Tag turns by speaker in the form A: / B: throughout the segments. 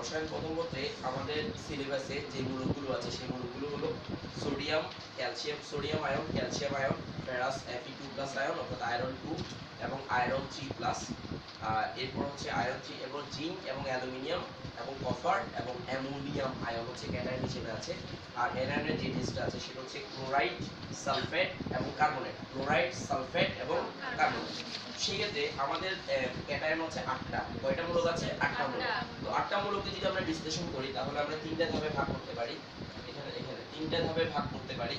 A: রসায়ন প্রথম পত্রে আমাদের সিলেবাসে যে মূলকগুলো আছে, সেই মূলকগুলো হলো sodium calcium sodium ion calcium ion ferrous এফি two plus ion অর্থাৎ আয়রন টু এবং আয়রন থ্রি প্লাস এরপর হচ্ছে আয়রন থ্রি এবং জিঙ্ক এবং অ্যালুমিনিয়াম এবং কপার এবং অ্যামোনিয়াম আয়ন হচ্ছে ক্যাটায়ন হিসেবে আছে। আর অ্যানায়নের যে টেস্টটা আছে সেটা হচ্ছে ক্লোরাইড সালফেট এবং কার্বনেট ক্লোরাইড সালফেট এবং কার্বনেট সেক্ষেত্রে আমাদের ক্যাটায়ন হচ্ছে আটটা। কয়টা মূলক আছে? আটটা মূলক। তো আটটা মূলকে যদি আমরা বিশ্লেষণ করি তাহলে আমরা তিনটা ধাপে ভাগ করতে পারি। এখানে এখানে তিনটা ধাপে ভাগ করতে পারি।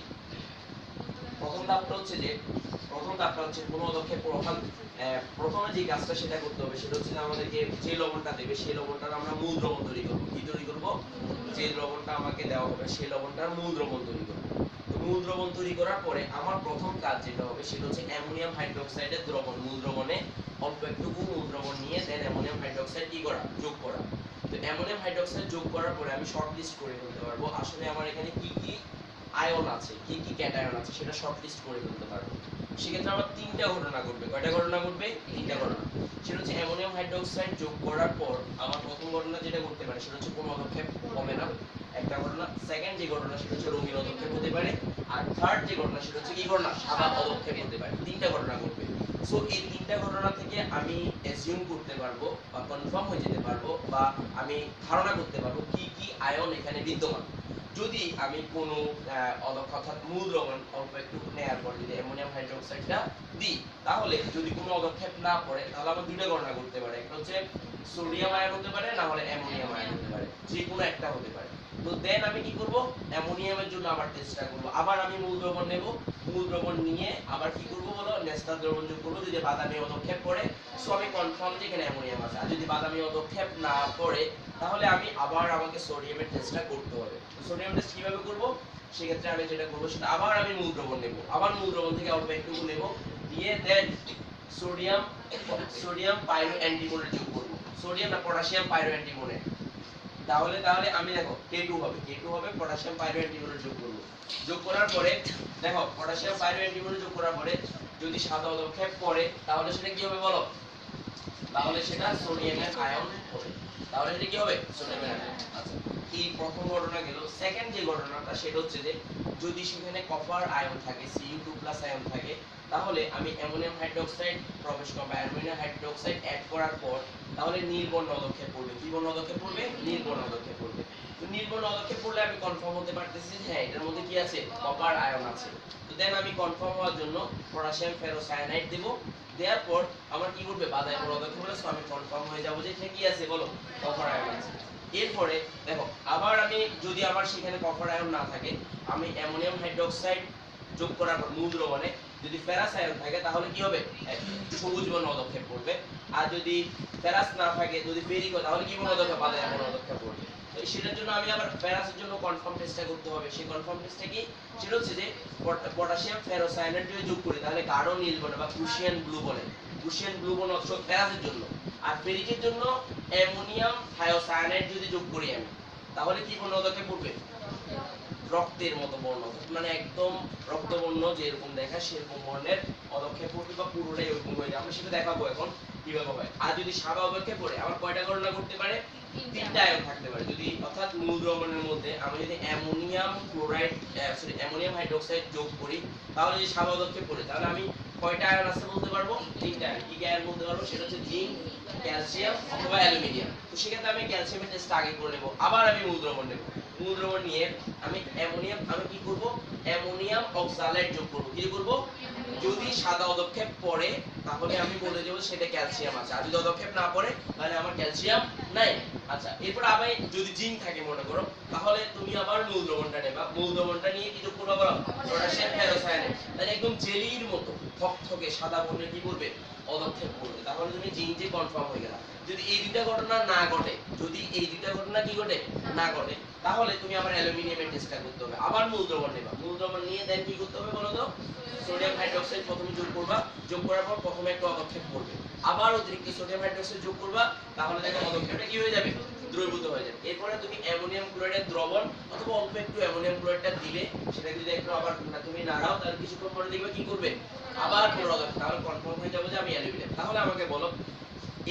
A: প্রথম ধাপটা হচ্ছে যে, প্রথম ধাপটা হচ্ছে কোনো পদক্ষেপ প্রধান প্রথমে যে কাজটা সেটা করতে হবে, সেটা হচ্ছে আমাদেরকে যে লবণটা দেবে, সেই লবণটার আমরা মূল দ্রবণ তৈরি করব। কি তৈরি করব? যে লবণটা আমাকে দেওয়া হবে, সেই লবণটার মূল দ্রবণ তৈরি করব। মূল দ্রবণ তৈরি করার পরে আমার প্রথম কাজ যেটা হবে, সেটা হচ্ছে অ্যামোনিয়াম হাইড্রোক্সাইডের দ্রবণ। মূল দ্রবণে অল্প একটুকু মূল দ্রবণ নিয়ে দেন অ্যামোনিয়াম হাইড্রোক্সাইড কি করা? যোগ করা। তো অ্যামোনিয়াম হাইড্রোক্সাইড যোগ করার পরে আমি শর্ট লিস্ট করে ফেলতে পারব, আসলে আমার এখানে কি কি আয়ন আছে, কি কি ক্যাটায়ন আছে, সেটা শর্ট লিস্ট করে ফেলতে পারব। সেক্ষেত্রে আমার তিনটা ঘটনা ঘটবে। কয়টা ঘটনা ঘটবে? তিনটা ঘটনা। সেটা হচ্ছে অ্যামোনিয়াম হাইড্রোক্সাইড যোগ করার পর আমার প্রথম ঘটনা যেটা ঘটতে পারে, সেটা হচ্ছে কোনো পদক্ষেপ হবে না। একটা ঘটনা। সেকেন্ড যে ঘটনা, সেটা হচ্ছে রঙিন পদক্ষেপ হতে পারে। আর থার্ড যে ঘটনা, সেটা হচ্ছে কি ঘটনা? সাদা পদক্ষেপ হতে পারে। তিনটা ঘটনা ঘটবে। সো এই তিনটা ঘটনা থেকে আমি অ্যাজিউম করতে পারব বা কনফার্ম হয়ে যেতে পারব বা আমি ধারণা করতে পারব কি কি আয়ন এখানে বিদ্যমান। যদি আমি কোনো অর্থাৎ মূল দ্রবণ অল্প একটু নেওয়ার পর যদি অ্যামোনিয়াম হাইড্রোক্সাইডটা দিই, তাহলে যদি কোনো পদক্ষেপ না পড়ে, তাহলে আমার দুটো গণনা করতে পারে। একটা হচ্ছে সোডিয়াম আয়ন হতে পারে, না হলে অ্যামোনিয়াম আয়ন হতে পারে। যে কোনো একটা হতে পারে। তো দেন আমি কি করব? অ্যামোনিয়ামের জন্য আবার চেষ্টা করব। আবার আমি মূল দ্রবণ নেব। মূল দ্রবণ নিয়ে আবার কি করব বলো? নেস্টার দ্রবণ যোগ করব। যদি বাদামি পদক্ষেপ পড়ে সো আমি কনফার্ম যে এখানে অ্যামোনিয়াম আছে। আর যদি বাদামি পদক্ষেপ না পড়ে তাহলে আমি আবার আমাকে সোডিয়ামের টেস্টটা করতে হবে। সোডিয়াম টেস্ট কীভাবে করব? সেক্ষেত্রে আমি যেটা করব সেটা আবার আমি মূল দ্রবণ নেব। আবার মূল দ্রবণ থেকে অল্প একটু নেব। দিয়ে দেন সোডিয়াম সোডিয়াম পাইরো অ্যান্টিমোনে যোগ করব। সোডিয়াম না পটাশিয়াম পাইরো অ্যান্টিমোনে তাহলে তাহলে আমি দেখো K2 হবে। K2 হবে পটাশিয়াম পাইরো অ্যান্টিমোনে যোগ করব। যোগ করার পরে, দেখো পটাশিয়াম পাইরো অ্যান্টিমোনে যোগ করার পরে যদি সাদা পদক্ষেপ পড়ে তাহলে সেটা কি হবে বলো? তাহলে সেটা সোডিয়ামের আয়ন হবে। তাহলে সেটা কি হবে? আচ্ছা এই প্রথম ঘটনা গেল। সেকেন্ড যে ঘটনাটা, সেটা হচ্ছে যে, যদি সেখানে কপার আয়ন থাকে Cu2+ আয়ন থাকে, তাহলে আমি অ্যামোনিয়াম হাইড্রোক্সাইড প্রবেশ করব। অ্যামোনিয়াম হাইড্রোক্সাইড অ্যাড করার পর, তাহলে নীল বর্ণ পদক্ষেপ পড়বে কি বর্ণ পদক্ষেপ পড়বে নীল বর্ণ পদক্ষেপ পড়বে তো নীল বর্ণ পদক্ষেপ পড়লে আমি কনফার্ম হতে পারতেছি যে হ্যাঁ এটার মধ্যে কি আছে? কপার আয়ন আছে। তো দেন আমি কনফার্ম হওয়ার জন্য পটাশিয়াম ফেরোসায়ানাইড দেব। দেওয়ার পর আমার কি করবে বাধায় পদক্ষেপ হলে so আমি কনফার্ম হয়ে যাব যে কি আছে, বলো কপার আয়ন আছে। এরপরে, দেখো, আবার আমি যদি আমার সেখানে কপার আয়ন না থাকে, আমি অ্যামোনিয়াম হাইড্রোক্সাইড যোগ করার পর মূল দ্রবণে যদি ফেরাস আয়ন থাকে, তাহলে কি হবে? সবুজ বর্ণ পদক্ষেপ পড়বে আর যদি ফেরাস না থাকে, যদি ফেরিক তাহলে কি বর্ণ পদক্ষেপ বাধায় বর্ণ পদক্ষেপ পড়বে তো সেটার জন্য আমি আবার ফেরাসের জন্য কনফার্ম টেস্টটা করতে হবে। সেই কনফার্ম টেস্টটা কি? সেটা হচ্ছে যে পটাশিয়াম ফেরোসায়ানাইড যদি যোগ করি, তাহলে গাঢ় নীল বলে বা ক্রুশিয়ান ব্লু বলে। ক্রুশিয়ান ব্লু বলে অবশ্য ফেরাসের জন্য। আর ফেরিকের জন্য অ্যামোনিয়াম থায়োসায়ানাইড যদি যোগ করি আমি, তাহলে কি বর্ণ পদক্ষেপ পড়বে রক্তের মতো বর্ণ মানে একদম রক্তবর্ণ যেরকম দেখায় সেরকম বর্ণের পদক্ষেপ পড়বে বা পুরোটাই ওরকম হয়ে যাবে আমরা সেটা দেখাবো এখন, কীভাবে হয়। আর যদি সাদা পদক্ষেপ পড়ে আমার কয়টা গণনা করতে পারে? তিনটা আয়ন অ্যামোনিয়াম তিনটা আয়ন। বলতে পারব? সেটা হচ্ছে জিঙ্ক, ক্যালসিয়াম অথবা অ্যালুমিনিয়াম। তো সেক্ষেত্রে আমি ক্যালসিয়ামের টেস্ট আগে করে নেব। আবার আমি মূল দ্রবণ নেব। মূল দ্রবণ নিয়ে আমি অ্যামোনিয়াম, আমি কি করব? অ্যামোনিয়াম অক্সালেট যোগ করব। কি করব? যদি সাদা অদক্ষেপ পড়ে, তাহলে আমি বলে দেবো সেটা ক্যালসিয়াম আছে। আর যদি পদক্ষেপ না পড়ে, তাহলে আমার ক্যালসিয়াম নাই। আচ্ছা এরপর আবার যদি জিঙ্ক থাকে, মনে করো, তাহলে তুমি আবার মূল দ্রবণটা নেবা। মূল দ্রবণটা নিয়ে কি যোগ করবা বলো পটাশিয়াম ফেরোসায়ানেট তাহলে একদম জেলির মতো, থকথকে, সাদা বর্ণের কি করবে পদক্ষেপ করবে তাহলে তুমি জিঙ্ক যে কনফার্ম হয়ে গেলা। যদি এই দুইটা ঘটনা না ঘটে, যদি এই দুইটা ঘটনা কি ঘটে? না ঘটে। তাহলে তুমি আবার অ্যালুমিনিয়ামের টেস্টটা করতে হবে। আবার মূল দ্রবণ নেবা। মূল দ্রবণ নিয়ে দেন কি করতে হবে বলো তো সোডিয়াম হাইড্রোক্সাইড প্রথমে যোগ করবা। যোগ করার পর প্রথমে একটা পদক্ষেপ করবে। আবার অতিরিক্ত সোডিয়াম হাইড্রোক্সাইড যোগ করবা, তাহলে দেখো পদক্ষেপটা কি হয়ে যাবে? দ্রবীভূত হয়ে যাবে। এরপরে তুমি অ্যামোনিয়াম ক্লোরাইডের দ্রবণ অথবা অল্প একটু অ্যামোনিয়াম ক্লোরাইডটা দিলে, সেটা যদি একটু আবার তুমি নাড়াও তাহলে কিছুক্ষণ পরে দেখবে কি করবে? আবার পুনরাগত তাহলে কনফার্ম হয়ে যাবে যে আমি অ্যালুমিনিয়াম। তাহলে আমাকে বলো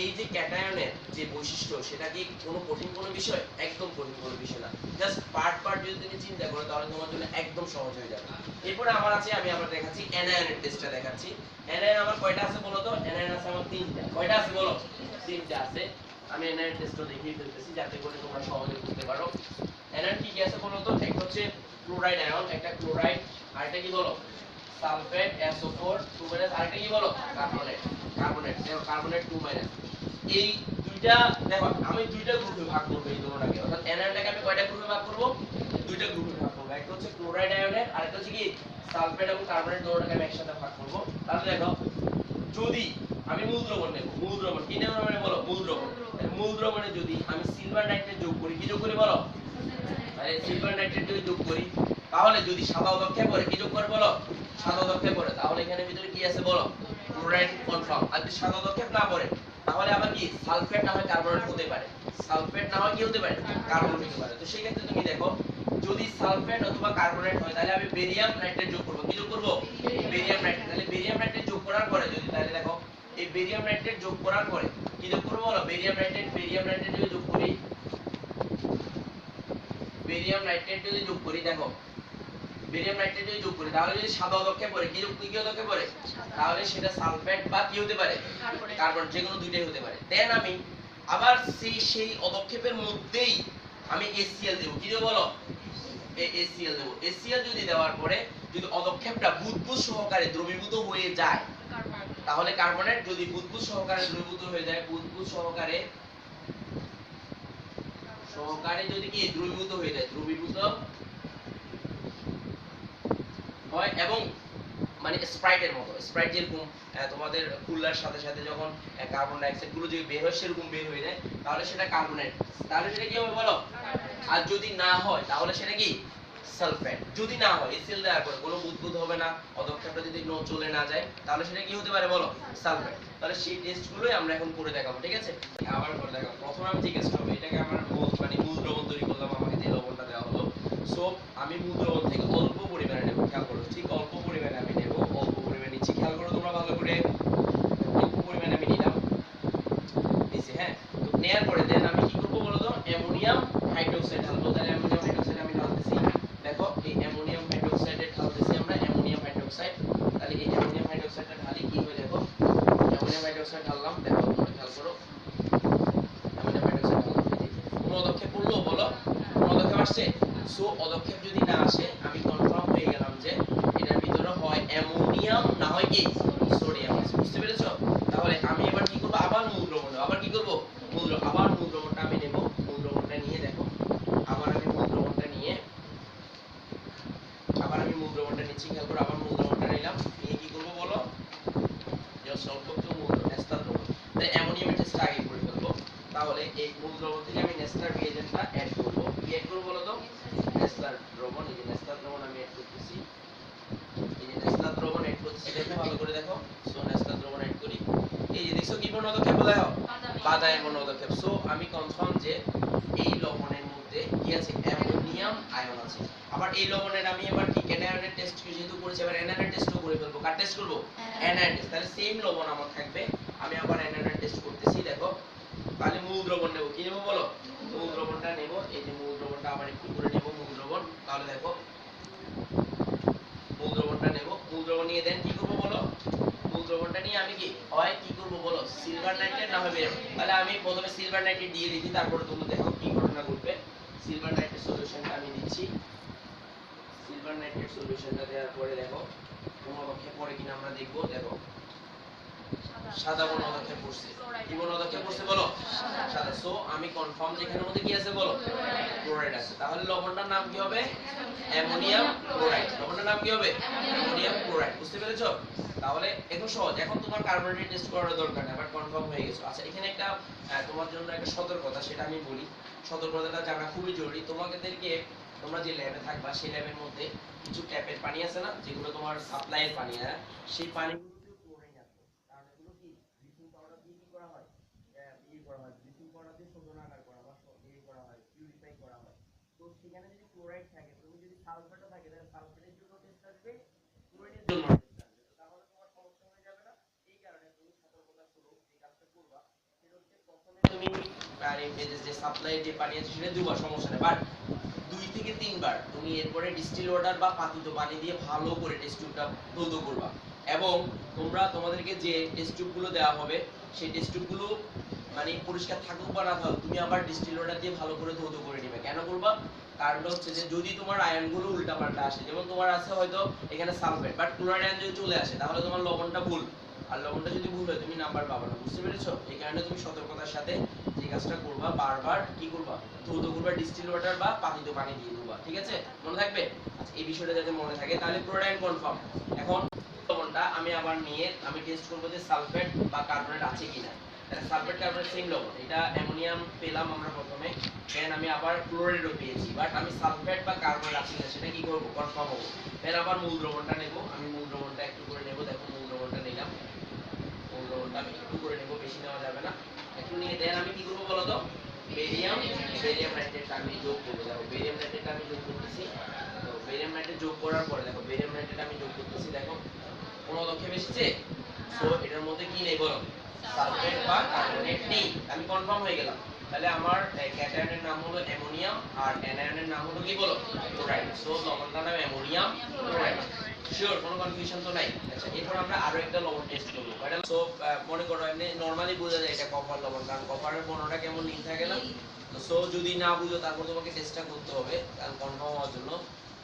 A: এই যে ক্যাটায়নের যে বৈশিষ্ট্য, সেটা কি কোনো কঠিন কোনো বিষয়? একদম কঠিন কোনো বিষয় না। জাস্ট পার্ট পার্ট যদি তুমি চিন্তা করো, তাহলে তোমার জন্য একদম সহজ হয়ে যাবে। এরপরে আমার আছে, আমি আবার দেখাচ্ছি অ্যানায়নের টেস্টটা দেখাচ্ছি। অ্যানায়ন আমার কয়টা আছে বলো তো? অ্যানায়ন আছে আমার তিনটা। কয়টা আছে বলো? তিনটা আছে। আমি অ্যানায়ন টেস্টটা দেখিয়ে ফেলতেছি, যাতে করে তোমরা সহজে বুঝতে পারো। অ্যানায়ন কি কি আছে বলো তো? একটা হচ্ছে ক্লোরাইড আয়ন একটা ক্লোরাইড আর একটা কি বলো? সালফেট SO4 2 মাইনাস আরেকটা কি বলো? কার্বনেট কার্বনেট দেখো কার্বনেট 2 মাইনাস এই দুইটা, দেখো, আমি দুইটা গ্রুপে ভাগ করব এই দুটোটাকে। অর্থাৎ অ্যানায়নটাকে আমি কয়টা গ্রুপে ভাগ করব? দুইটা গ্রুপে ভাগ করব। একটা হচ্ছে ক্লোরাইড আয়নের আর একটা হচ্ছে কি? সালফেট এবং কার্বনেট দুটোটাকে আমি একসাথে ভাগ করব। তাহলে যদি মানে যদি আমি সিলভার নাইট্রেট যোগ করি, কি যোগ করি বলো? তাহলে সিলভার যোগ করি, তাহলে যদি সাদা অদক্ষে পড়ে, কি যোগ করে বলো? সাদা অদক্ষে পড়ে। তাহলে এখানে ভিতরে কি আছে বলো? ক্লোরাইড কনফার্ম আর যদি সাদা অদক্ষেপ না পড়ে, তাহলে আবার কি? সালফেট না হয় কার্বনেট হতে পারে। সালফেট না হয় কি হতে পারে? কার্বন হতে পারে। তো সেই ক্ষেত্রে তুমি দেখো, যদি সালফেট অথবা কার্বনেট হয়, তাহলে আমি বেরিয়াম নাইট্রেট যোগ করব। কি যোগ করব? বেরিয়াম নাইট্রেট তাহলে বেরিয়াম নাইট্রেট যোগ করার পরে যদি, তাহলে দেখো, এই বেরিয়াম নাইট্রেট যোগ করার পরে কি যোগ করব বলো? বেরিয়াম নাইট্রেট বেরিয়াম নাইট্রেট যদি যোগ করি বেরিয়াম নাইট্রেট যদি যোগ করি, দেখো বেরিয়াম নাইট্রেট যদি যোগ করি তাহলে যদি সাদা অদক্ষে পড়ে কি যোগ কি অদক্ষে পড়ে? তাহলে সেটা সালফেট বা কি হতে পারে? কার্বন যে কোনো দুইটাই হতে পারে। দেন আমি আবার সেই সেই অদক্ষেপের মধ্যেই আমি HCl দেব। কি দেব বলো? HCl দেব। HCl যদি দেওয়ার পরে যদি অদক্ষেপটা বুদবুদ সহকারে দ্রবীভূত হয়ে যায় তাহলে কার্বনেট যদি বুদবুদ সহকারে দ্রবীভূত হয়ে যায় বুদবুদ সহকারে সহকারে যদি কি? দ্রবীভূত হয়ে যায়। দ্রবীভূত হয় এবং মানে স্প্রাইটের মতো। স্প্রাইট যেরকম তোমাদের কুলার সাথে সাথে যখন কার্বন ডাইঅক্সাইডগুলো যদি বের হয় সেরকম বের হয়ে যায়। তাহলে সেটা কার্বনেট তাহলে সেটা কি হবে বলো? আর যদি না হয় তাহলে সেটা কি? সালফেট যদি না হয় দেওয়ার পরে কোনো বুদবুদ হবে না। অদক্ষেপটা যদি ন চলে না যায় তাহলে সেটা কি হতে পারে বলো? সালফেট তাহলে সেই টেস্টগুলোই আমরা এখন করে দেখাবো ঠিক আছে? আবার করে দেখাবো। প্রথমে আমি জিজ্ঞেস করব এটাকে আমার মানে মূল দ্রবণ তৈরি করলাম আমাকে যে লবণটা দেওয়া হলো। সো আমি মূল দ্রবণ থেকে অল্প পরিমাণে নেব খেয়াল করো ঠিক অল্প পরিমাণে আমি নেব অল্প পরিমাণে নিচ্ছি খেয়াল করো তোমরা ভালো করে অল্প পরিমাণে আমি নিলাম নিছি হ্যাঁ তো নেয়ার পরে দেন আমি কি করব বলো তো? অ্যামোনিয়াম হাইড্রোক্সাইড ঢালবো তাহলে অ্যামোনিয়াম হাইড্রোক্সাইড আমি ঢালতেছি। দেখো, এই অ্যামোনিয়াম হাইড্রোক্সাইডে ঢালতেছি আমরা অ্যামোনিয়াম হাইড্রোক্সাইড। তাহলে এই অ্যামোনিয়াম হাইড্রোক্সাইডটা ঢালি, কি হয় দেখো? অ্যামোনিয়াম হাইড্রোক্সাইড ঢাললাম। দেখো, তোমরা খেয়াল করো। অ্যামোনিয়াম হাইড্রোক্সাইড ঢাললাম। কোনো অদক্ষেপ পড়ল বলো? কোনো অদক্ষেপ আসছে? সো অদক্ষেপ যদি না আসে, আমি কনফার্ম হয়ে গেলাম যে এটার ভিতরে হয় অ্যামোনিয়াম, না হয় কি সোডিয়াম আছে বুঝতে পেরেছ তাহলে আমি এবার কি করব আবার মূল দ্রবণ নেব। আবার কি করব মূল দ্রবণ- আবার মূল দ্রবণটা আমি নেব মূল দ্রবণটা নিয়ে দেখো আবার আমি মূল দ্রবণটা নিয়ে আবার আমি মূল দ্রবণটা নিচ্ছি খেয়াল করো আবার মূল দ্রবণটা নিলাম নিয়ে কি করব বলো জাস্ট অল্প একটু মূল নেস্টার দ্রবণ তাই অ্যামোনিয়াম টেস্টটা আগে করে ফেলব তাহলে এই মূল দ্রবণ থেকে আমি নেস্টার রিয়েজেন্টটা অ্যাড করব কি অ্যাড করব বলো তো নেস্টার দ্রবণ এই যে নেস্টার দ্রবণ আমি অ্যাড করতেছি এই যে নেস্টার দ্রবণ অ্যাড করতেছি দেখো ভালো করে দেখো সো নেস্টার দ্রবণ অ্যাড করি এই যে দেখছ কি কোন পদক্ষেপ দেখো বাধা এমন পদক্ষেপ সো আমি কনফার্ম যে এই লবণের মধ্যে কি আছে অ্যামোনিয়াম আয়ন আছে আবার এই লবণের আমি এবার কি ক্যাটায়নের টেস্ট যেহেতু করেছি এবার অ্যানায়নের টেস্টও করে ফেলব কার টেস্ট করব অ্যানায়ন টেস্ট তাহলে সেম লবণ আমার থাকবে আমি আবার অ্যানায়নের টেস্ট করতেছি দেখো তাহলে মূল দ্রবণ নেব কি নেব বলো মূল দ্রবণটা নেব এই যে মূল দ্রবণটা আবার একটু করে নেব মূল দ্রবণ তাহলে দেখো মূল দ্রবণটা নেব মূল দ্রবণ নিয়ে দেন, কি করব বলো? মূত্রবনটা নিয়ে আমি কি হয় কি করব বলো? সিলভার নাইট্রেট না হবে তাহলে আমি প্রথমে সিলভার নাইট্রেট দিয়ে দিচ্ছি, তারপরে তোমরা দেখো কি ঘটনা ঘটবে। সিলভার নাইট্রেট সলিউশনটা আমি দিচ্ছি। সিলভার নাইট্রেট সলিউশনটা দেওয়ার পরে দেখো, তোমার পক্ষে পরে কিনা আমরা দেখব। দেখো সাদা পক্ষে পড়ছে কি পক্ষে পড়ছে বলো? সাদা। সো আমি কনফার্ম যে এখানের মধ্যে কি আছে বলো? ক্লোরাইড আছে। তাহলে লবণটার নাম কি হবে? অ্যামোনিয়াম ক্লোরাইড লবণটার নাম কি হবে? অ্যামোনিয়াম ক্লোরাইড বুঝতে পেরেছ? তাহলে এখন সহজ। এখন তোমার কার্বনেটেড টেস্ট করার দরকার নেই। বাট কনফার্ম হয়ে গেছো। আচ্ছা এখানে একটা তোমার জন্য একটা সতর্কতা, সেটা আমি বলি। সতর্কতাটা জানা খুবই জরুরি। তোমাদেরকে, তোমরা যে ল্যাবে থাকবা, সেই ল্যাবের মধ্যে কিছু ট্যাপের পানি আছে না? যেগুলো তোমার সাপ্লাইয়ের পানি হ্যাঁ? সেই পানিগুলোতে ক্লোরিন আছে কারণ এগুলো কি ব্লিচিং পাউডার দিয়ে কি করা হয় আহ, ইয়ে করা হয় ব্লিচিং পাউডার শোধনাগার করা বা ইয়ে করা হয় পিউরিফাই করা হয়। তো সেখানে যদি ক্লোরাইড থাকে, তুমি যদি সালফেটও থাকে, তাহলে সালফেটের জন্য টেস্ট আসবে ক্লোরিনের জন্য তো তোমার হয়ে যাবে না। এই কারণে তুমি সতর্কতা যে কাজটা করবা, সেটা তুমি পানি যে যে পানি আছে সেটা দুবার, সমস্যা বাট দুই থেকে তিনবার তুমি এরপরে ডিস্টিল ওয়াটার বা পাতিত পানি দিয়ে ভালো করে টেস্ট টিউবটা ধৌত করবা। এবং তোমরা তোমাদেরকে যে টেস্ট টিউবগুলো দেওয়া হবে, সেই টেস্ট টিউবগুলো মানে পরিষ্কার থাকুক বা না থাকুক, তুমি আবার ডিস্টিল ওয়াটার দিয়ে ভালো করে ধৌত করে নিবে। কেন করবা? কারণটা হচ্ছে যে, যদি তোমার আয়নগুলো উল্টাপাল্টা আসে, যেমন তোমার আছে হয়তো এখানে সালফেট বাট ক্লোরাইড আয়ন যদি চলে আসে, তাহলে তোমার লবণটা ভুল। আর লবণটা যদি ভুল হয়, তুমি নাম্বার পাবে না, বুঝতে পেরেছ? এই কারণে তুমি সতর্কতার সাথে যে কাজটা করবা, বারবার কি করবা? ধৌত করবা ডিস্টিল ওয়াটার বা পাতিত পানি দিয়ে দেবা ঠিক আছে? মনে থাকবে? আচ্ছা এই বিষয়টা যাতে মনে থাকে, তাহলে ক্লোরাইড কনফার্ম এখন লবণটা আমি আবার নিয়ে, আমি টেস্ট করব যে সালফেট বা কার্বনেট আছে কিনা। সালফেট কার্বনেট সেম এটা অ্যামোনিয়াম পেলাম আমরা প্রথমে দেন আমি আবার ক্লোরাইডও পেয়েছি। বাট আমি সালফেট বা কার্বনেট আছে কিনা সেটা কি করব? কনফার্ম হব। দেন আবার মূল দ্রবণটা নেব। আমি মূল দ্রবণটা একটু করে নেব। দেখো মূল দ্রবণটা নিলাম। মূল দ্রবণটা আমি একটু করে নেব, বেশি নেওয়া যাবে না। একটু নিয়ে দেন আমি কি করব বলো তো বেরিয়াম বেরিয়াম নাইট্রেটটা আমি যোগ করব। দেখো বেরিয়াম নাইট্রেটটা আমি যোগ করতেছি। তো বেরিয়াম নাইট্রেট যোগ করার পরে দেখো বেরিয়াম নাইট্রেট আমি যোগ করতেছি। দেখো, কোনো পদক্ষেপ এসেছে? সো এটার মধ্যে কি নেই বলো? সালফেট বা কার্বনেট নেই। আমি কনফার্ম হয়ে গেলাম। তাহলে আমার ক্যাটায়নের নাম হলো অ্যামোনিয়াম আর অ্যানায়নের নাম হলো কি বলো? ক্লোরাইড। সো লবণটার নাম অ্যামোনিয়াম, ক্লোরাইড। শিওর কোনো কনফিউশন তো নাই। আচ্ছা এরপর আমরা আরও একটা লবণ টেস্ট করব। এটা সো মনে করো এমনি নরমালি বোঝা যায় এটা কপার লবণ, কারণ কপারের বর্ণটা কেমন নীল থাকে না? সো যদি না বুঝো, তারপর তোমাকে টেস্টটা করতে হবে। কারণ কনফার্ম হওয়ার জন্য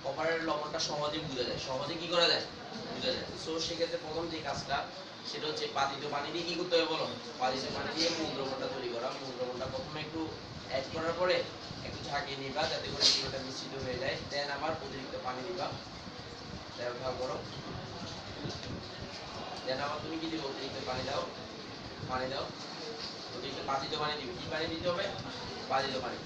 A: কপারের লবণটা সহজে বোঝা যায়। সহজে কি করা যায়? বোঝা যায়। সো সেক্ষেত্রে প্রথম যে কাজটা সেটা হচ্ছে পাতিত পানি দিয়ে কি করতে হবে বলো? পাতিত পানি দিয়ে মূল তৈরি করা। মূল প্রথমে একটু অ্যাড করার পরে একটু ঝাঁকিয়ে নিবা, যাতে করে পুরোটা মিশ্রিত হয়ে যায়। দেন আবার অতিরিক্ত পানি দিবা। ব্যবহার করো। দেন আবার তুমি কি দিবে? অতিরিক্ত পানি দাও। পানি দাও। অতিরিক্ত পাতিত পানি দিবে। কি পানি দিতে হবে? পাতিত পানি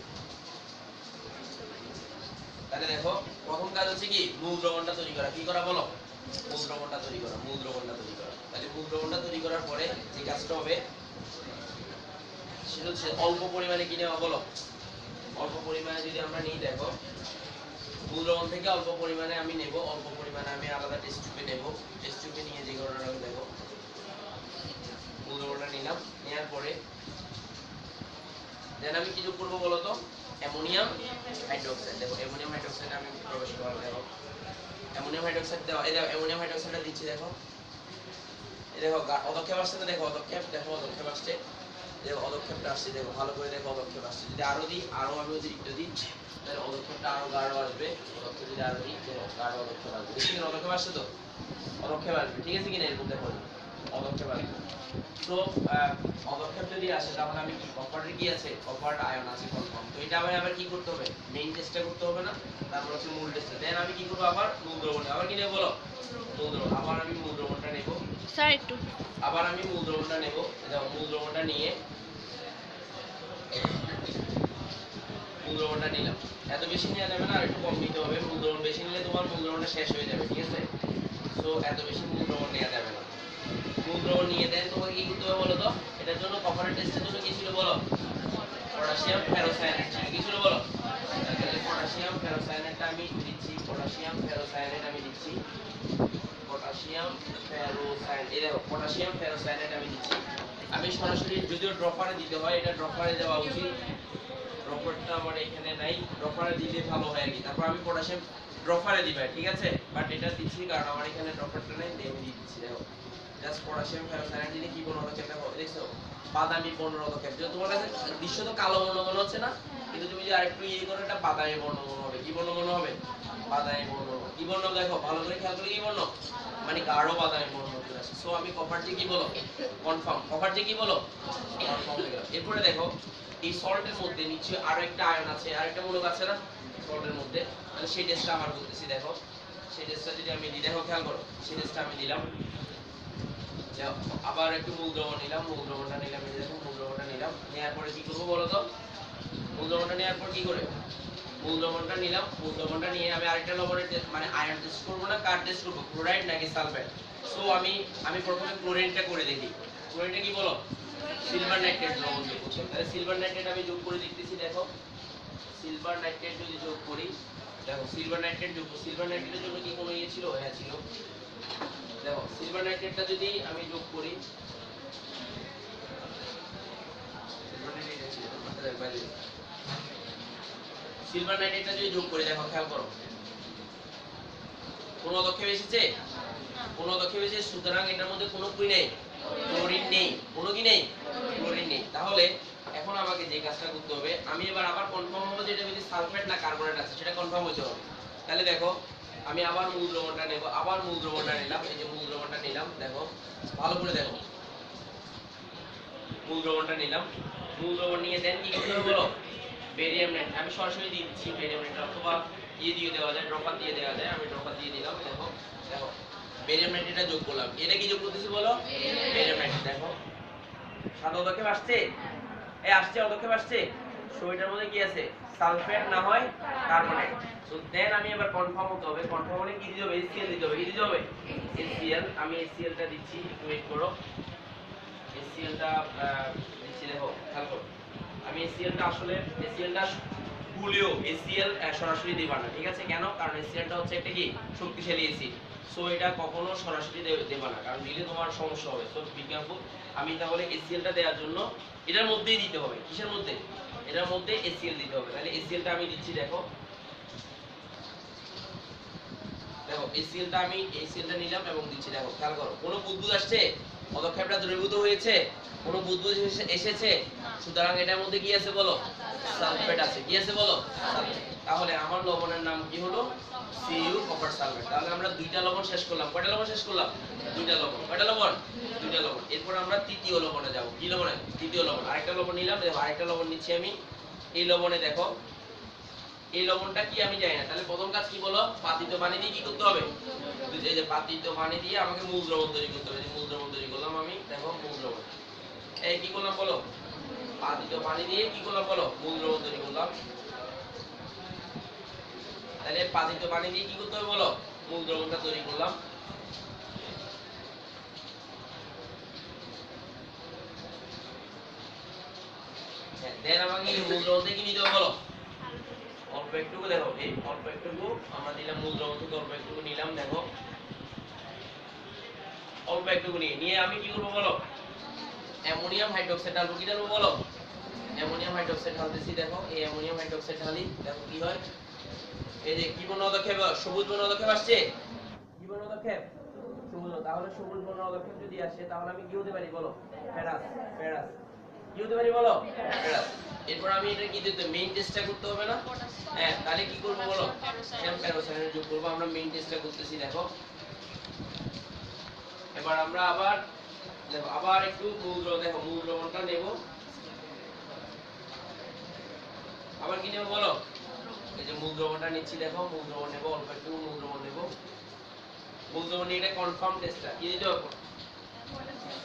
A: তাহলে দেখো, প্রথম কাজ হচ্ছে কি? মূল দ্রবণটা তৈরি করা। কি করা বলো? মূল দ্রবণটা তৈরি করা। মূল দ্রবণটা তৈরি করা। তাহলে মূল দ্রবণটা তৈরি করার পরে যে কাজটা হবে, সেটা হচ্ছে অল্প পরিমাণে কি নেওয়া বলো? অল্প পরিমাণে যদি আমরা নিই, দেখো মূল থেকে অল্প পরিমাণে আমি নেব, অল্প পরিমাণে আমি আলাদা টেস্ট টিউবে নেব। টেস্ট টিউবে নিয়ে যে ঘটনাটা দেখো মূল নিলাম নেওয়ার পরে দেন আমি কি যোগ করব বলো তো? Ammonium hydroxide. দেখো, অ্যামোনিয়াম হাইড্রোক্সাইড আমি প্রবেশ করাবো দেখো। অ্যামোনিয়াম হাইড্রোক্সাইড দাও এই দেখো, অ্যামোনিয়াম হাইড্রোক্সাইডটা দিচ্ছি, দেখো। দেখো অদক্ষেপ আসছে না দেখো, অদক্ষেপ দেখো, অদক্ষেপ আসছে। দেখো, অদক্ষেপটা আসছে, দেখো, ভালো করে দেখো, অদক্ষেপ আসছে। যদি আরও দিই, আরও আমি অতিরিক্ত দিই, তাহলে অদক্ষেপটা আরও গাঢ় আসবে। অদক্ষেপ যদি আরও দিই গাঢ় অদক্ষেপ আসবে। দেখছি অদক্ষেপ আসছে তো? অদক্ষেপ আসবে, ঠিক আছে কিনা এরকম দেখো অদক্ষেপ আসবে তো অদক্ষেপ যদি আসে তাহলে আমি কি কপারের কি আছে? কপার আয়ন আছে কনফার্ম তো এটা আমি আবার কি করতে হবে? মেইন টেস্টটা করতে হবে না? তারপর হচ্ছে মূল দেন আমি কি করব আবার? মূল দ্রবণ আবার কি নেব বলো? মূল দ্রবণ আবার আমি মূল দ্রবণটা নেব।
B: স্যার একটু।
A: আবার আমি মূল দ্রবণটা নেব দেখো মূল দ্রবণটা নিয়ে মূল দ্রবণটা নিলাম। এত বেশি নেওয়া যাবে না আর একটু কম নিতে হবে। মূল দ্রবণ বেশি নিলে তোমার মূল দ্রবণটা শেষ হয়ে যাবে ঠিক আছে? সো এত বেশি মূল দ্রবণ নেওয়া যাবে না। মূল নিয়ে দেন তোমাকে কি করতে হবে বলো তো? এটার জন্য কপারের টেস্টের জন্য কি ছিল বলো? পটাশিয়াম ফেরোসায়ানেট ছিল। কি ছিল বলো? পটাশিয়াম ফেরোসায়ানেটটা আমি দিচ্ছি পটাশিয়াম ফেরোসায়ানেট আমি দিচ্ছি। পটাশিয়াম ফেরোসায়ান এই দেখো পটাশিয়াম ফেরোসায়ানেট আমি দিচ্ছি। আমি সরাসরি যদিও ড্রপারে দিতে হয়, এটা ড্রপারে দেওয়া উচিত। ড্রপারটা আমার এখানে নাই ড্রপারে দিলে ভালো হয় আর কি। তারপর আমি পটাশিয়াম ড্রপারে দিবে, ঠিক আছে? বাট এটা দিচ্ছি কারণ আমার এখানে ড্রপারটা নেই দিয়ে দিচ্ছি, দেখো। জাস্ট পটাশিয়াম ফেরোসায়ানেট দিলে কি পনেরো দেখো দেখছ, বাদামি পনেরো পদক্ষেপ যেহেতু তোমার কাছে দৃশ্য তো কালো বর্ণ মনে হচ্ছে না, কিন্তু তুমি যদি আরেকটু ইয়ে করো, এটা বাদামি বর্ণ মনে হবে। কি বর্ণ মনে হবে? বাদামি বর্ণ। কি বর্ণ দেখো? ভালো করে খেয়াল করে কি বর্ণ? মানে গাঢ় বাদামি বর্ণ চলে আসে সো আমি কপার কি বলো? কনফার্ম কপার কি বলো? কনফার্ম হয়ে গেল। এরপরে দেখো, এই সল্টের মধ্যে নিচে আরও একটা আয়ন আছে। আর একটা মূলক আছে না? সল্টের মধ্যে। তাহলে সেই টেস্টটা আমার বলতেছি, দেখো। সেই টেস্টটা যদি আমি দিই, দেখো, খেয়াল করো। সেই টেস্টটা আমি দিলাম। যে আবার একটু মূল দ্রবণ নিলাম মূল দ্রবণটা নিলাম, এই দেখো মূল দ্রবণটা নিলাম। নেওয়ার পরে কি করব বলো তো? মূল দ্রবণটা নেওয়ার পর কি করে? মূল দ্রবণটা নিলাম মূল দ্রবণটা নিয়ে আমি আরেকটা লবণের মানে আয়ন টেস্ট করব না কার টেস্ট করব ক্লোরাইড নাকি সালফেট সো আমি আমি প্রথমে ক্লোরিনটা করে দেখি। ক্লোরিনটা কি বলো? সিলভার নাইট্রেট দ্রবণ যোগ তাহলে সিলভার নাইট্রেট আমি যোগ করে দেখতেছি, দেখো। সিলভার নাইট্রেট যদি যোগ করি, দেখো সিলভার নাইট্রেট যোগ সিলভার নাইট্রেটের জন্য কি কোনো ইয়ে ছিল? হ্যাঁ ছিল। দেখো সিলভার নাইট্রেটটা যদি আমি যোগ করি সিলভার নাইট্রেটটা যদি যোগ করে, দেখো, খেয়াল করো। কোন পদক্ষেপ এসেছে? কোন পদক্ষেপ এসেছে? সুতরাং এটার মধ্যে কোনো কি নেই? ক্লোরিন নেই। কোনো কি নেই? ক্লোরিন নেই। তাহলে, এখন আমাকে যে কাজটা করতে হবে, আমি এবার আবার কনফার্ম হব যে এটা যদি সালফেট না কার্বনেট আছে, সেটা কনফার্ম হতে হবে। তাহলে দেখো আমি আবার মূল দ্রবণটা নেব আবার মূল দ্রবণটা নিলাম এই যে মূল দ্রবণটা নিলাম দেখো ভালো করে দেখো। মূল দ্রবণটা নিলাম। মূল দ্রবণ নিয়ে দেন কি করতে হবে বলো? বেরিয়াম নেট আমি সরাসরি দিয়ে দিচ্ছি বেরিয়াম নেট অথবা ইয়ে দিয়ে দেওয়া যায় ড্রপার দিয়ে দেওয়া যায় আমি ড্রপার দিয়ে দিলাম দেখো দেখো। বেরিয়াম নেট এটা যোগ করলাম। এটা কি যোগ করতেছি বলো? বেরিয়াম নেট দেখো। সাত পদক্ষেপ আসছে? এই আসছে পদক্ষেপ আসছে? সো এটার মধ্যে কি আছে? সালফেট না হয় কার্বনেট সো দেন আমি এবার কনফার্ম হতে হবে। কনফার্ম হলে কি দিতে হবে? HCl দিতে হবে। কি দিতে হবে? HCl আমি HCl দিচ্ছি। একটু ওয়েট করো। HCl টা দিচ্ছি। দেখো, খেয়াল আমি HCl আসলে HCl টা ভুলেও HCl সরাসরি দিবা না। ঠিক আছে? কেন? কারণ HCl হচ্ছে একটা কি? শক্তিশালী অ্যাসিড সো এটা কখনো সরাসরি দেবা না। কারণ দিলে তোমার সমস্যা হবে। সো বিজ্ঞাপন আমি তাহলে HCl দেওয়ার জন্য এটার মধ্যেই দিতে হবে। কিসের মধ্যে? এটার মধ্যে এসিএল দিতে হবে। তাহলে এসিএলটা আমি দিচ্ছি, দেখো। দেখো এসিএলটা আমি এসিএলটা নিলাম এবং দিচ্ছি, দেখো, খেয়াল করো, কোনো বুদবুদ আসছে? পদক্ষেপটা দ্রবীভূত হয়েছে, কোনো বুদবুদ এসেছে? সুতরাং এটার মধ্যে কি আছে বলো? সালফেট আছে। কি আছে বলো? তাহলে আমার লবণের নাম কি হলো? সিইউ কপার সালফেট তাহলে আমরা দুইটা লবণ শেষ করলাম। কয়টা লবণ শেষ করলাম? দুইটা লবণ। কয়টা লবণ? দুইটা লবণ। এরপর আমরা তৃতীয় লবণে যাব। কি লবণে? তৃতীয় লবণ। আরেকটা লবণ নিলাম। আরেকটা লবণ নিচ্ছি আমি। এই লবণে দেখো এই লবণটা কি আমি জানি না। তাহলে প্রথম কাজ কি বলো? পাতিত পানি দিয়ে কি করতে হবে? এই যে পাতিত পানি দিয়ে আমাকে মূল দ্রবণ তৈরি করতে হবে। মূল দ্রবণ তৈরি করলাম আমি, দেখো মূল দ্রবণ। এই কি করলাম বলো? পাতিত পানি দিয়ে কি করলাম বলো? মূল দ্রবণ তৈরি করলাম। তাহলে পাতিত পানি দিয়ে কি করতে হবে বলো? মূল দ্রবণটা তৈরি করলাম। দেন আমাকে মূল দ্রবণ থেকে নিতে হবে বলো? অল্প একটুকু দেখো, এই অল্প একটুকু আমরা মূল দ্রবণ থেকে অল্প একটুকু নিলাম, দেখো। অল্প একটুকু নিয়ে নিয়ে আমি কি করব বলো? অ্যামোনিয়াম হাইড্রোক্সাইড ঢালবো, কি ঢালবো বলো? অ্যামোনিয়াম হাইড্রোক্সাইড ঢালতেছি দেখো, এই অ্যামোনিয়াম হাইড্রোক্সাইড ঢালি, দেখো কি হয়। এই যে, কি বর্ণ পদক্ষেপ, সবুজ বর্ণ পদক্ষেপ আসছে? কি বর্ণ পদক্ষেপ? সবুজ। তাহলে সবুজ বর্ণ পদক্ষেপ যদি আসে, তাহলে আমি কি হতে পারি বলো? Ferrous ferrous. কি এরপর আমি এটা কি মেইন টেস্টটা করতে হবে না? হ্যাঁ তাহলে কি করব বলো? প্যারোসাইনের যোগ করব? আমরা মেইন টেস্টটা করতেছি, দেখো। এবার আমরা আবার, দেখো, আবার একটু মূল দেখো, মূল দ্রবণটা নেব। আবার কি নেব বলো? এই যে মূল দ্রবণটা নিচ্ছি, দেখো, মূল দ্রবণ নেব, অল্প একটু মূল দ্রবণ নেব। মূল দ্রবণ এটা কনফার্ম টেস্টটা কি দিতে হবে?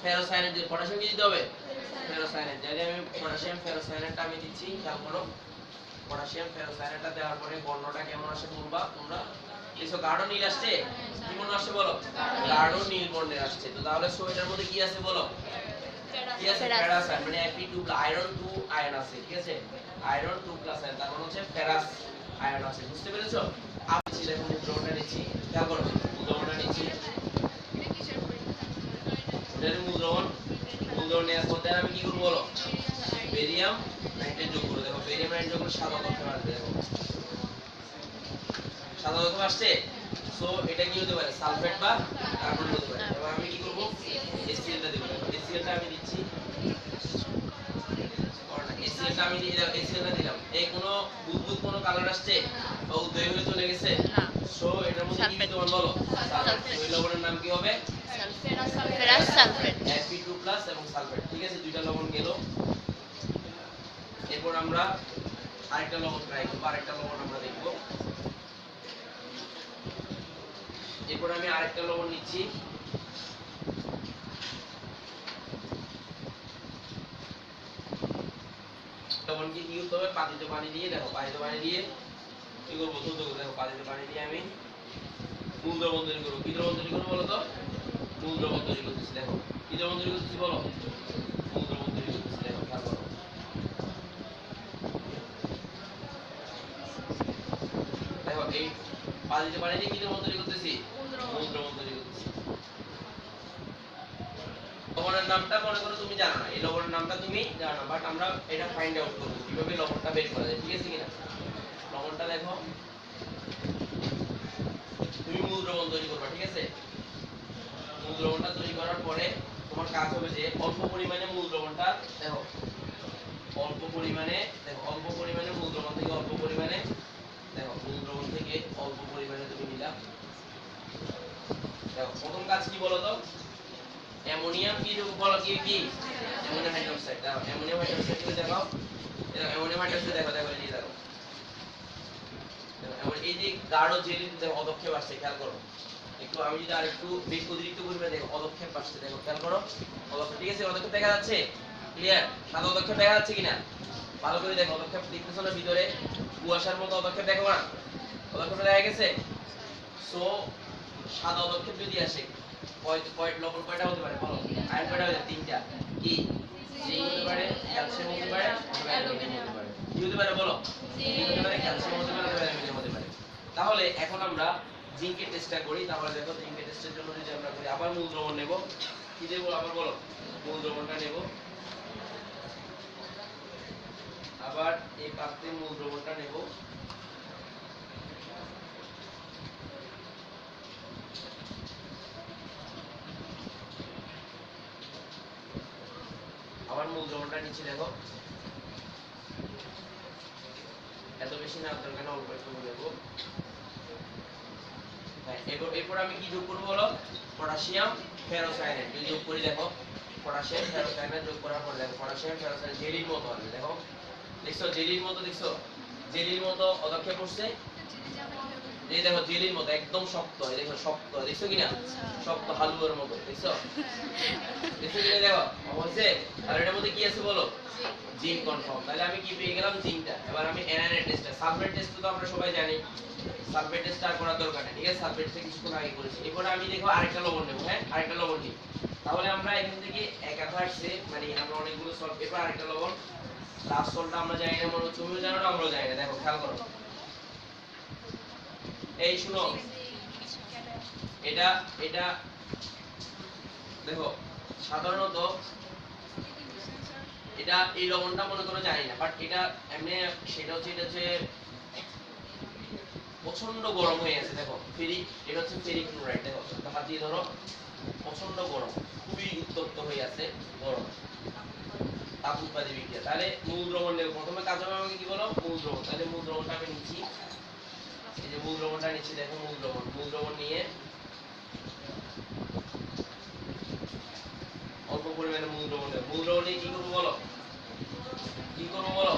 A: ফেরোসায়ানেট দিয়ে পটাশিয়াম কি দিতে হবে? ফেরোসায়ানেট যাই আমি পটাশিয়াম ফেরোসায়ানেটটা আমি দিচ্ছি, খেয়াল করো। পটাশিয়াম ফেরোসায়ানেটটা দেওয়ার পরে বর্ণটা কেমন আসে বলবা তোমরা? এসো, গাঢ় নীল আসছে? কি বর্ণ আসছে বলো? গাঢ় নীল বর্ণের আসছে। তো তাহলে সো মধ্যে কি আছে বলো? কি আছে?
B: ফেরাস।
A: মানে Fe2 আয়রন 2 আয়ন আছে, ঠিক আছে? আয়রন 2 প্লাস আয়ন তার মানে হচ্ছে ফেরাস আয়ন আছে। বুঝতে পেরেছ? আমি ছিল এখন মুদ্রণটা নিচ্ছি। খেয়াল করো মুদ্রণটা নিচ্ছি এটার মুদ্রণ then আমি কি করব বলো? বেরিয়াম নাইট্রেট যোগ করে। দেখো বেরিয়াম নাইট্রেট যোগ করে সাদা তথ্য আসবে দেখো। সাদা তথ্য আসছে? সো এটা কি হতে পারে? সালফেট বা কার্বন হতে পারে। এবার আমি কি করব? HCl টা দেব HCl টা আমি দিচ্ছি। HCl টা আমি দিলাম HCl টা দিলাম এই কোনো বুদবুদ কোনো কালার আসছে? বা উদয় হয়ে চলে গেছে?
B: না।
A: সো এটার মধ্যে কি. বিদ্যমান বলো. ওই লবণের নাম কি হবে?
B: ফেরাস সালফেট
A: Fe2 এবং সালফেট। আছে, দুইটা লবণ গেল এরপর আমরা আরেকটা লবণ ট্রাই করব, আরেকটা লবণ আমরা দেখব। এরপর আমি আরেকটা লবণ নিচ্ছি। লবণকে কি করতে হবে? পাতিতে পানি দিয়ে, দেখো, পাতিতে পানি দিয়ে কি করব? করে দেখো, পাতিতে পানি দিয়ে আমি মূল দ্রবণ তৈরি করব। কি দ্রবণ তৈরি করব বলো তো? মূল দ্রবণ তৈরি করতেছি, দেখো। কি দ্রবণ তৈরি করতেছি বলো মূল দ্রবণ তৈরি করতেছি দেখো খেয়াল করো দেখো এই পানি দিয়ে কি তৈরি করতেছি? মূল দ্রবণ তৈরি করতেছি। লবণের নামটা মনে করো তুমি জানো না। এই লবণের নামটা তুমি জানো বাট আমরা এটা ফাইন্ড আউট করব কীভাবে লবণটা বের করা যায় ঠিক আছে কিনা? লবণটা দেখো। তুমি মূল দ্রবণ তৈরি করবা ঠিক আছে? মূল দ্রবণটা তৈরি করার পরে তোমার কাজ হবে যে অল্প পরিমাণে মূল দ্রবণটা দেখো। অল্প পরিমাণে দেখো অল্প পরিমাণে মূল দ্রবণ থেকে অল্প পরিমাণে থেকে অল্প পরিমাণে তুমি নিলা। দেখো প্রথম কাজ কি বলো অ্যামোনিয়াম কি বলো কি কি? Ammonium hydroxide. দাও অ্যামোনিয়াম হাইড্রোক্সাইড এটা অ্যামোনিয়াম হাইড্রোক্সাইড দেখো দেখো এই দেখো। দেখো, এই যে গাঢ় জেলি অদক্ষেপ আসছে খেয়াল করো। একটু আমি যদি আর একটু বেশি অতিরিক্ত পরিমাণে দেখো অদক্ষেপ আসছে দেখো খেয়াল করো। অদক্ষেপ ঠিক আছে অদক্ষেপ দেখা যাচ্ছে? ক্লিয়ার সাদা অদক্ষেপ দেখা যাচ্ছে কিনা? ভালো করে দেখো অদক্ষেপ দেখতেছো না ভিতরে? কুয়াশার মতো অদক্ষেপ দেখো না? তাহলে, এখন আমরা জিঙ্কের টেস্টটা করি। তাহলে দেখো জিঙ্কের টেস্টের জন্য যদি আমরা করি, আবার মূল দ্রবণ নেব। কি দেবো আবার, বলো? মূল দ্রবণটা নেব। আবার এই পাত্রে মূল দ্রবণটা নেব আবার মূল দ্রবণটা নিচে দেখো এত বেশি না দরকার না অল্প একটু দেব? হ্যাঁ এরপর আমি কি যোগ করব বলো? পটাশিয়াম ফেরোসায়ানেট যদি যোগ করি, দেখো, পটাশিয়াম ফেরোসায়ানেট যোগ করার পর দেখো, পটাশিয়াম ফেরোসায়ানেট জেলির মতো হবে দেখো। দেখছ, জেলির মতো, দেখছ? জেলির মতো অদক্ষেপ করছে এই দেখো জেলির মতো একদম শক্ত এই দেখো শক্ত দেখছ কিনা? শক্ত হালুয়ার মতো দেখছ? দেখছ কিনা দেখো? অবশ্যই। আর এটার মধ্যে কি আছে বলো? জিঙ্ক। কনফার্ম। তাহলে আমি কি পেয়ে গেলাম? জিঙ্কটা। এবার আমি এনআরএ টেস্টটা। সালফেট টেস্ট তো আমরা সবাই জানি। সালফেট টেস্ট আর করার দরকার নেই ঠিক আছে? সালফেট টেস্ট কিছুক্ষণ আগে করেছি। এরপরে আমি দেখো আরেকটা লবণ নেব হ্যাঁ? আরেকটা লবণ নিই। তাহলে আমরা এখান থেকে এক আধা আসছে মানে আমরা অনেকগুলো সলভ এরপর আরেকটা লবণ। লাস্ট সলটা আমরা জানি না মনে হচ্ছে তুমিও জানো না আমরাও জানি না। দেখো খেয়াল করো। এই শুনো। এটা এটা, দেখো, সাধারণত এটা এই লবণটা মনে করো জানি না বাট এটা এমনি সেটা হচ্ছে, এটা হচ্ছে প্রচণ্ড গরম হয়ে আছে দেখো। ফেরিক এটা হচ্ছে ফেরিক ক্লোরাইড দেখো হাত দিয়ে ধরো। প্রচণ্ড গরম, খুবই উত্তপ্ত হয়ে আছে গরম। তাপ উৎপাদী বিক্রিয়া। তাহলে মূল দ্রবণ নেব। প্রথমে কাজ হবে আমাকে কি বলো? মূল দ্রবণ। তাহলে মূল দ্রবণটা আমি নিচ্ছি। এই যে মূল দ্রবণটা দেখো মূল দ্রবণ মূল দ্রবণ নিয়ে অল্প পরিমাণে মূল দ্রবণ নেব মূল দ্রবণ নিয়ে কি করব বলো? কি করব বলো?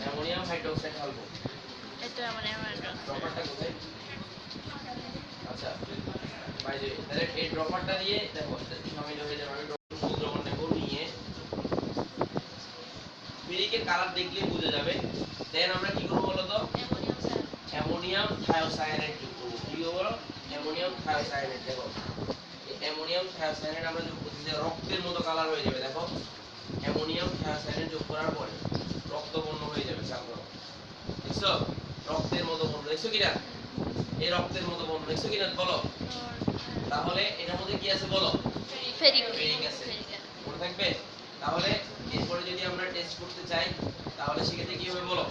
A: অ্যামোনিয়াম হাইড্রোক্সাইড
B: এটা
A: কোথায়? আচ্ছা বাইরে তাহলে এই ড্রপারটা দিয়ে দেখো সামিল হয়ে যাবে? আমি মূল দ্রবণ নেব নিয়ে। মিরিকের কালার দেখলে বুঝে যাবে। দেন আমরা কি করব বলো তো? অ্যামোনিয়াম থায়োসায়ানেট যোগ করব কি বলো? অ্যামোনিয়াম থায়োসায়ানেট দেখো। এই অ্যামোনিয়াম থায়োসায়ানেট আমরা যোগ করছি রক্তের মতো কালার হয়ে যাবে দেখো। অ্যামোনিয়াম থায়োসায়ানেট যোগ করার পরে রক্ত বর্ণ হয়ে যাবে খেয়াল করো। দেখছ? রক্তের মতো বর্ণ দেখছ কিনা? এই রক্তের মতো বর্ণ দেখছ কিনা? বলো। তাহলে এটার মধ্যে কি আছে বলো?
B: Ferric
A: acid। মনে থাকবে? তাহলে এরপরে যদি আমরা টেস্ট করতে চাই তাহলে সেক্ষেত্রে কি হবে বলো?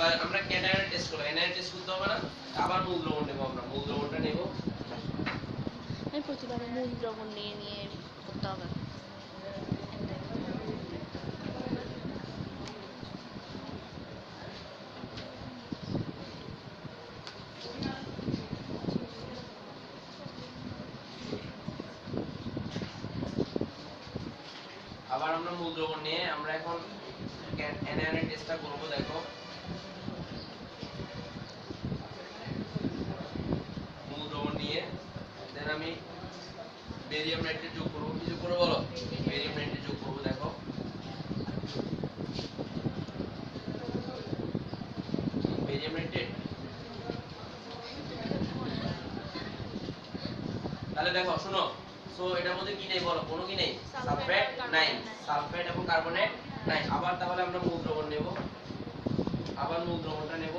A: এবার আমরা ক্যাটায়ন টেস্ট করব। এনআইএন টেস্ট করতে হবে না, আবার মূল দ্রবণ নেব আমরা, মূল দ্রবণটা নেব।
B: আমি প্রতিবারে মূল দ্রবণ নিয়ে নিয়ে করতে হবে।
A: তাহলে দেখো, শুনো। সো এটার মধ্যে কি নেই বলো? কোনো কি নেই? সালফেট নাই সালফেট এবং কার্বনেট নাই আবার তাহলে আমরা মূল দ্রবণ নেব। আবার মূল দ্রবণটা নেব।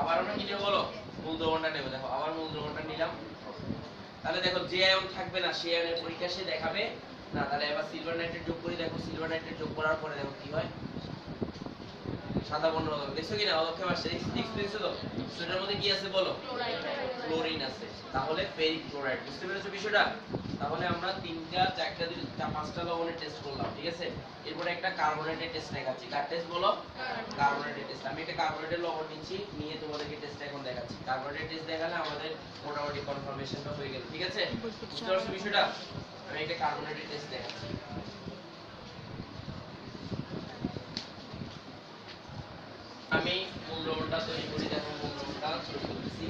A: আবার আমরা কি নেব বলো? মূল দ্রবণটা নেব। দেখো, আবার মূল দ্রবণটা নিলাম। তাহলে দেখো, যে আয়ন থাকবে না সেই আয়নের পরীক্ষা সে দেখাবে। না, তাহলে এবার সিলভার নাইট্রেট যোগ করি, দেখো সিলভার নাইট্রেট যোগ করার পরে দেখো কি হয়। সাদা বর্ণ হবে দেখছ কিনা? অদক্ষেপ আসছে। দেখছ তো সেটার মধ্যে কি আছে বলো? ক্লোরিন আছে। তাহলে ফেরিক ক্লোরাইড বুঝতে পেরেছ বিষয়টা? তাহলে আমরা তিনটা, চারটা দুইটা পাঁচটা লবণের টেস্ট করলাম, ঠিক আছে? এরপরে একটা কার্বনেটের টেস্ট দেখাচ্ছি। কার টেস্ট বলো? কার্বনেটের টেস্ট আমি একটা কার্বনেটের লবণ নিচ্ছি, নিয়ে তোমাদেরকে টেস্ট এখন দেখাচ্ছি। কার্বনেটের টেস্ট দেখালে আমাদের মোটামুটি কনফার্মেশনটা হয়ে গেল, ঠিক আছে? বুঝতে পারছ বিষয়টা? আমি এটা কার্বনেটের টেস্ট দেখাচ্ছি। আমি মূল লবণটা তৈরি করি দেখো মূল লবণটা তৈরি করতেছি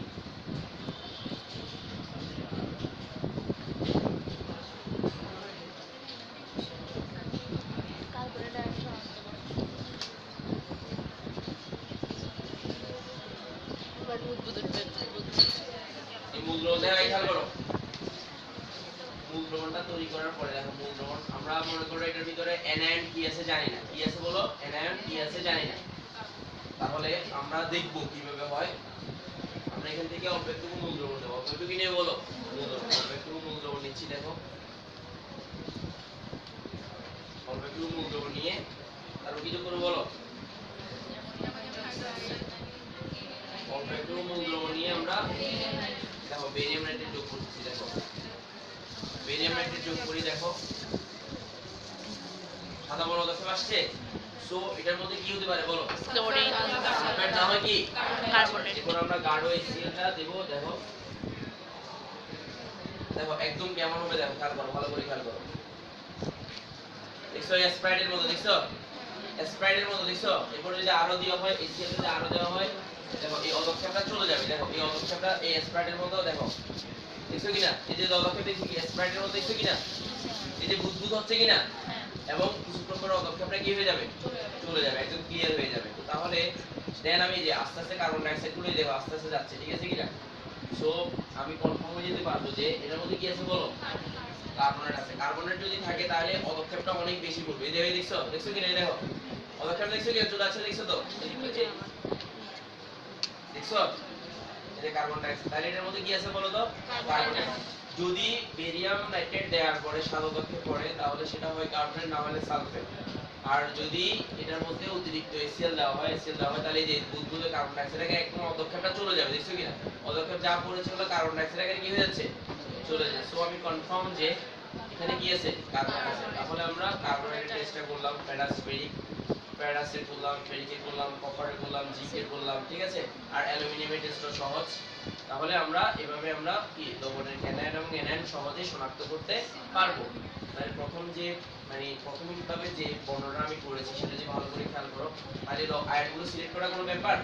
B: কার্বনের একশো এবার উদ্বোধন
A: এই মূল দ্রবণটা এই খেয়াল করো মূল দ্রবণটা তৈরি করার পরে দেখো মূল দ্রবণ আমরা মনে করো এটার ভিতরে অ্যানায়ন কি আছে জানি না কি আছে বলো অ্যানায়ন কি আছে জানি না তাহলে আমরা দেখব কীভাবে হয় আমরা এখান থেকে অল্প একটু মূল দ্রবণ দেবো অল্প একটু কি নেবে বলো মূল দ্রবণ অল্প একটু মূল দ্রবণ নিচ্ছি দেখো অল্প একটু মূল দ্রবণ নিয়ে তারপর কিছু করে বলো অল্প একটু মূল দ্রবণ নিয়ে আমরা দেখো বেরিয়াম নাইট্রেট যোগ করতেছি দেখো বেরিয়াম যোগ করি দেখো। সাদা বড় দেখতে আসছে সো এটার মধ্যে কি হতে পারে বলো?
B: ক্লোরিন
A: সালফেট না হয় কি?
B: কার্বনেট
A: এরপর আমরা গাঢ় HCl-টা দেব দেখো। দেখো একদম কেমন হবে দেখো খেয়াল করো ভালো করে খেয়াল করো। দেখছ স্প্রাইটের মতো দেখছ? স্প্রাইটের মতো দেখছ? এরপর যদি আরও দেওয়া হয় HCl যদি আরও দেওয়া হয় দেখো এই অদক্ষেপটা চলে যাবে দেখো এই অদক্ষেপটা এই স্প্রাইটের মতো দেখো। দেখছ কিনা? এই যে অদক্ষেপ দেখছ কি? স্প্রাইটের মতো দেখছ কিনা? এই যে বুদবুদ হচ্ছে কিনা? এবং কিছুক্ষণ পরে অদক্ষেপটা কি হয়ে যাবে? চলে যাবে, একদম ক্লিয়ার হয়ে যাবে। তো তাহলে দেন আমি যে আস্তে আস্তে কার্বন ডাইঅক্সাইডগুলো দেখো, আস্তে আস্তে যাচ্ছে, ঠিক আছে কিনা? সো আমি কনফার্ম হয়ে যেতে পারব যে এটার মধ্যে কি আছে বলো? কার্বনেট আছে। কার্বনেট যদি থাকে তাহলে পদক্ষেপটা অনেক বেশি পড়বে এই দেখো দেখছ? দেখছ কিনা? দেখো। পদক্ষেপ দেখছ কি চলে আসছে দেখছ তো? দেখছ? যে কার্বন ডাইঅক্সাইড তাহলে এটার মধ্যে কি আছে বলো তো কার্বনেট যদি বেরিয়াম নাইট্রেট দেওয়ার পরে সাদক্ষেপ পড়ে তাহলে সেটা হয় কার্বনেট না হলে সালফেট আর যদি এটার মধ্যে অতিরিক্ত HCl দেওয়া হয় HCl দেওয়া হয় তাহলে এই যে বুদবুদে কার্বন ডাইঅক্সাইড আগে একদম অদক্ষেপটা চলে যাবে দেখছ কিনা? অদক্ষেপ যা পড়েছে হলো কার্বন ডাইঅক্সাইড আগে কি হয়ে যাচ্ছে? চলে যাচ্ছে। সো আমি কনফার্ম যে এখানে কি আছে? কার্বন আছে তাহলে আমরা কার্বনের টেস্টটা করলাম প্যারাসফেরিক প্যারাসে করলাম ফেরিকে করলাম কপারে করলাম জিকে করলাম ঠিক আছে? আর অ্যালুমিনিয়ামের টেস্টও সহজ। তাহলে আমরা এভাবে আমরা কি লবণের ক্যানায়ন এবং এনায়ন সহজে শনাক্ত করতে পারব। তাহলে প্রথম যে মানে প্রাথমিকভাবে যে বর্ণনা আমি করেছি সেটা যে ভালো করে খেয়াল করো, তাহলে আয়নগুলো সিলেক্ট করা কোনো ব্যাপার?